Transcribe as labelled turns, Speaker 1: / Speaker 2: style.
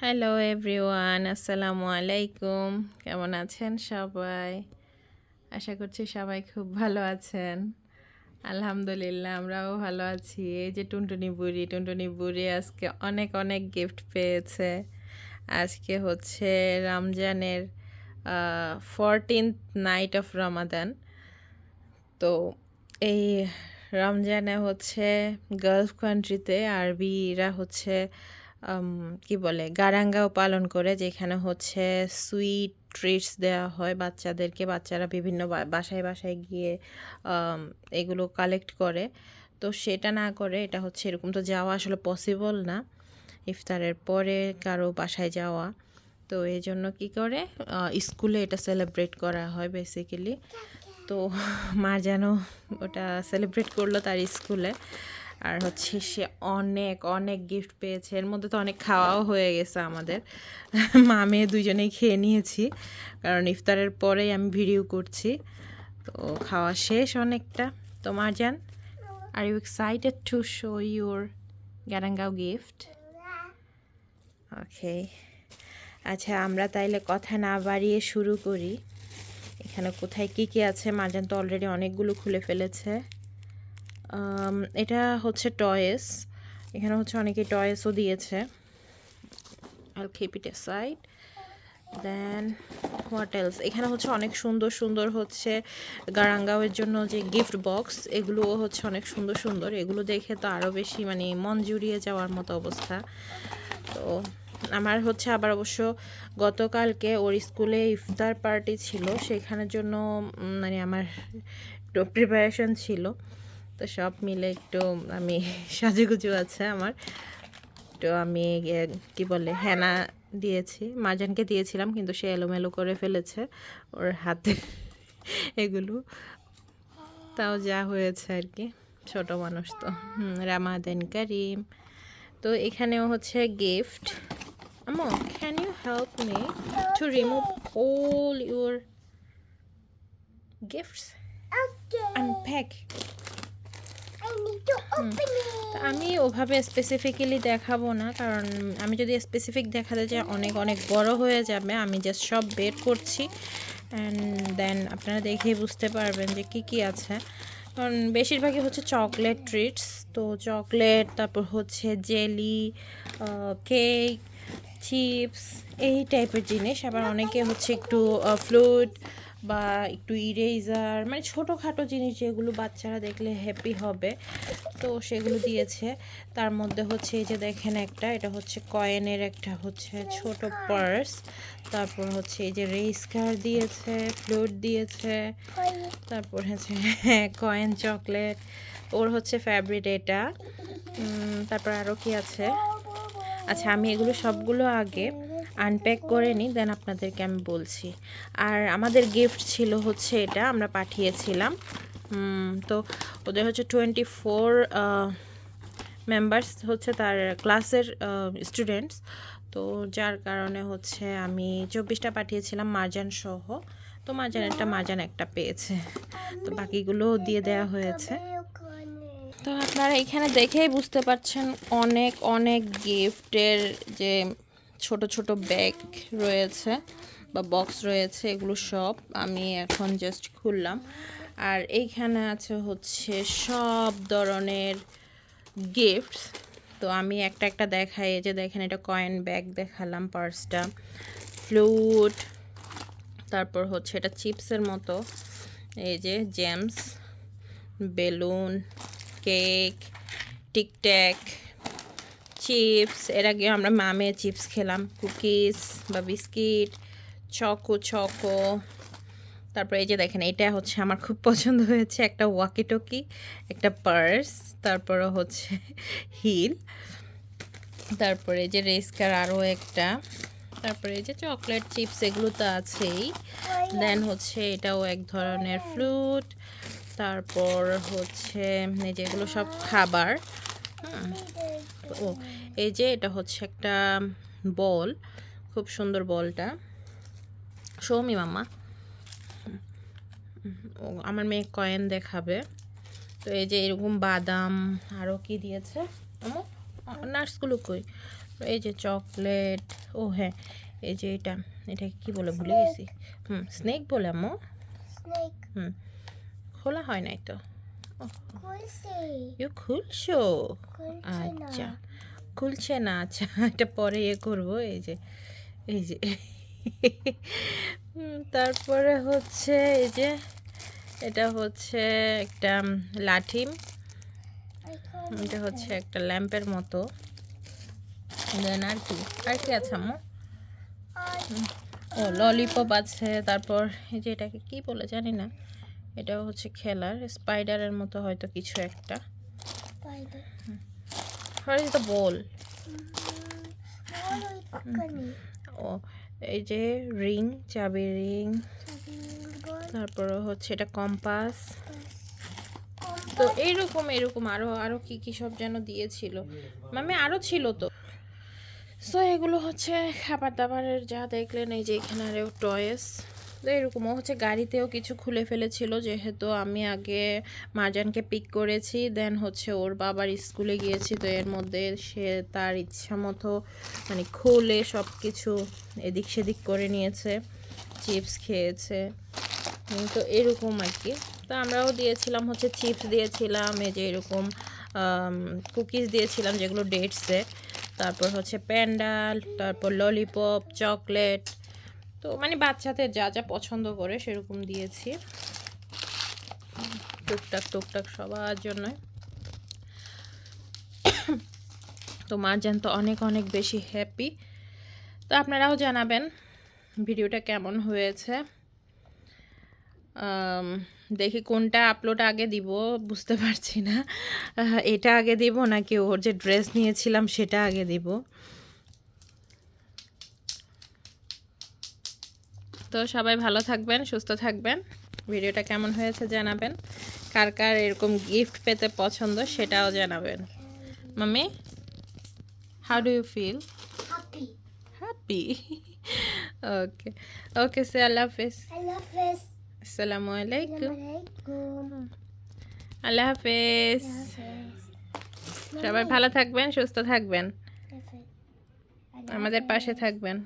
Speaker 1: Hello everyone আসসালামু আলাইকুম কেমন আছেন সবাই? আশা করছি সবাই খুব ভালো আছেন। আলহামদুলিল্লাহ, আমরাও ভালো আছি। এই যে টুনটুনি বুড়ি টুনটুনি বুড়ি আজকে অনেক অনেক গিফট পেয়েছে। আজকে হচ্ছে রমজানের ফরটিন্থ নাইট অফ রমাদান তো এই রমজানে হচ্ছে গালফ কান্ট্রিতে আরবিরা হচ্ছে কি বলে, গারাঙ্গাও পালন করে, যেখানে হচ্ছে সুইট ট্রিটস দেওয়া হয় বাচ্চাদেরকে। বাচ্চারা বিভিন্ন বাসায় বাসায় গিয়ে এগুলো কালেক্ট করে। তো সেটা না করে, এটা হচ্ছে এরকম। তো যাওয়া আসলে পসিবল না ইফতারের পরে কারও বাসায় যাওয়া। তো এই জন্য কী করে স্কুলে এটা সেলিব্রেট করা হয় বেসিক্যালি তো মা যেন ওটা সেলিব্রেট করল তার স্কুলে। আর হচ্ছে সে অনেক অনেক গিফট পেয়েছে। এর মধ্যে তো অনেক খাওয়াও হয়ে গেছে আমাদের। মা, মেয়ে দুজনেই খেয়ে নিয়েছি। কারণ ইফতারের পরেই আমি ভিডিও করছি। তো খাওয়া শেষ অনেকটা। তো Marjan are you excited to show your গ্যারাঙ্গাও gift okay আচ্ছা আমরা তাইলে কথা না বাড়িয়ে শুরু করি। এখানে কোথায় কি কি আছে? মারজান তো অলরেডি অনেকগুলো খুলে ফেলেছে। এটা হচ্ছে টয়েস। এখানে হচ্ছে অনেকে টয়েসও দিয়েছে। All keep it side then what else এখানে হচ্ছে অনেক সুন্দর সুন্দর হচ্ছে গারাঙ্গাওয়ের জন্য যে গিফট বক্স এগুলোও হচ্ছে অনেক সুন্দর সুন্দর। এগুলো দেখে তো আরও বেশি মানে মন জুড়িয়ে যাওয়ার মতো অবস্থা। তো, আমার হচ্ছে আবার অবশ্য গতকালকে ওর স্কুলে ইফতার পার্টি ছিল। সেখানের জন্য মানে আমার প্রিপারেশন ছিল। তো সব মিলে একটু আমি সাজুগুজু আছে আমার। তো আমি কি বলে হেনা দিয়েছি। মাজানকে দিয়েছিলাম কিন্তু সে এলোমেলো করে ফেলেছে ওর হাতে এগুলো। তাও যা হয়েছে আর কি ছোট মানুষ তো। রামাদান করিম। তো এখানেও হচ্ছে গিফট আমো can you help me to remove all your gifts. Unpack আমি ওভাবে স্পেসিফিক্যালি দেখাবো না, কারণ আমি যদি স্পেসিফিক দেখাতে যাই অনেক অনেক বড় হয়ে যাবে। আমি জাস্ট সব বের করছি। অ্যান্ড দেন আপনারা দেখেই বুঝতে পারবেন যে কি কি আছে। কারণ বেশিরভাগই হচ্ছে চকলেট ট্রিটস তো চকলেট তারপর হচ্ছে জেলি কেক চিপস এই টাইপের জিনিস। আবার অনেকে হচ্ছে একটু ফ্লুট বা একটু ইরেজার মানে ছোটোখাটো জিনিস যেগুলো বাচ্চারা দেখলে হ্যাপি হবে, তো সেগুলো দিয়েছে। তার মধ্যে হচ্ছে এই যে দেখেন একটা, এটা হচ্ছে কয়েনের একটা হচ্ছে ছোট পার্স তারপর হচ্ছে এই যে রেস কার দিয়েছে ফ্লুট দিয়েছে, তারপর হচ্ছে হ্যাঁ কয়েন চকলেট ওর হচ্ছে ফেভারিট এটা। তারপর আরও কি আছে? আচ্ছা আমি এগুলো সবগুলো আগে আনপ্যাক করে নিই দেন আপনাদেরকে আমি বলছি। আর আমাদের গিফট ছিল হচ্ছে এটা, আমরা পাঠিয়েছিলাম। তো ওদের হচ্ছে টোয়েন্টি ফোর মেম্বার্স হচ্ছে তার ক্লাসের স্টুডেন্টস তো যার কারণে হচ্ছে আমি চব্বিশটা পাঠিয়েছিলাম মার্জান সহ। তো মার্জানেরটা মার্জান একটা পেয়েছে। তো বাকিগুলো দিয়ে দেওয়া হয়েছে। তো আপনারা এখানে দেখেই বুঝতে পারছেন অনেক অনেক গিফটের যে ছোট ছোট ব্যাগ রয়েছে বা বক্স রয়েছে, এগুলো সব আমি এখন জাস্ট খুললাম। আর এইখানে আছে হচ্ছে সব ধরনের গিফটস তো আমি একটা একটা দেখাই যে দেখেন এটা কয়েন ব্যাগ দেখালাম পার্সটা ফ্লুট তারপর হচ্ছে এটা চিপসের মতো। এই যে Gems balloon cake Tic Tac chips এর আগে আমরা মামে চিপস খেলাম কুকিজ বা বিস্কিট চকো চকো। তারপরে এই যে দেখেন এটা হচ্ছে আমার খুব পছন্দ হয়েছে একটা ওয়াকি টকি একটা পার্স তারপরে হচ্ছে হিল তারপরে যে রেস্কার আরও একটা তারপরে এই যে চকলেট চিপস এগুলো তো আছেই। দেন হচ্ছে এটাও এক ধরনের ফ্লুট তারপর হচ্ছে এই যে এগুলো সব খাবার হুম, ও এই যে এটা হচ্ছে একটা বল খুব সুন্দর বলটা। সৌমি মামা ও আমার মেয়ে কয়েন দেখাবে। তো এই যে এরকম বাদাম আরও কি দিয়েছে? আমার নার্সগুলো কই? এই যে চকলেট ও হ্যাঁ এই যে এটা এটাকে কি বলে ভুলে গেছি। হুম স্নেক বলে আম্মু। হুম খোলা হয় নাই তো. ইউ খুলছো? আচ্ছা। খুলছে না। আচ্ছা এটা পরে ইয়ে করব এই যে এই যে। তারপরে হচ্ছে এই যে এটা হচ্ছে একটা লাঠি। এটা হচ্ছে একটা ল্যাম্পের মতো। দেন আর কি আর কি আছে আম্মু? ও ললিপপ আছে তারপর এই যে এটাকে কি বলে জানি না। এটাও হচ্ছে খেলার স্পাইডারের মতো হয়তো কিছু একটা. আর তো বল ও এই যে রিং চাবি রিং. তারপর হচ্ছে এটা কম্পাস। তো এইরকম এরকম আরও আরও কি কি সব যেন দিয়েছিল। মামি আরও ছিল তো। সো এগুলো হচ্ছে খাবার দাবারের যা দেখলেন এই যে এখানে আরও টয়েস তো এরকমও হচ্ছে গাড়িতেও কিছু খুলে ফেলেছিল, যেহেতু আমি আগে মার্জানকে পিক করেছি দেন হচ্ছে ওর বাবার স্কুলে গিয়েছি, তো এর মধ্যে সে তার ইচ্ছা মতো মানে খুলে সব কিছু এদিক সেদিক করে নিয়েছে চিপস খেয়েছে তো এরকম আর কি। তো আমরাও দিয়েছিলাম হচ্ছে চিপস দিয়েছিলাম এই যে এরকম কুকিজ দিয়েছিলাম যেগুলো ডেটসে তারপর হচ্ছে প্যান্ডাল, তারপর ললিপপ চকলেট তো মানে বাচ্চাদের যা যা পছন্দ করে সেরকম দিয়েছি। টুকটাক টুকটাক সবার জন্য। তো মার্জান তো অনেক অনেক বেশি হ্যাপি তো আপনারাও জানাবেন ভিডিওটা কেমন হয়েছে। দেখি কোনটা আপলোড আগে দিব, বুঝতে পারছি না। এটা আগে দিব নাকি ওর যে ড্রেস নিয়েছিলাম সেটা আগে দিব। তো সবাই ভালো থাকবেন সুস্থ থাকবেন। ভিডিওটা কেমন হয়েছে জানাবেন। কার কার এরকম গিফট পেতে পছন্দ সেটাও জানাবেন। মামি how do you feel. Happy okay okay সে আল্লাহ হাফিজ
Speaker 2: I love
Speaker 1: আসসালামু আলাইকুম. আল্লাহ হাফেজ. সবাই ভালো থাকবেন সুস্থ থাকবেন। আমাদের পাশে থাকবেন।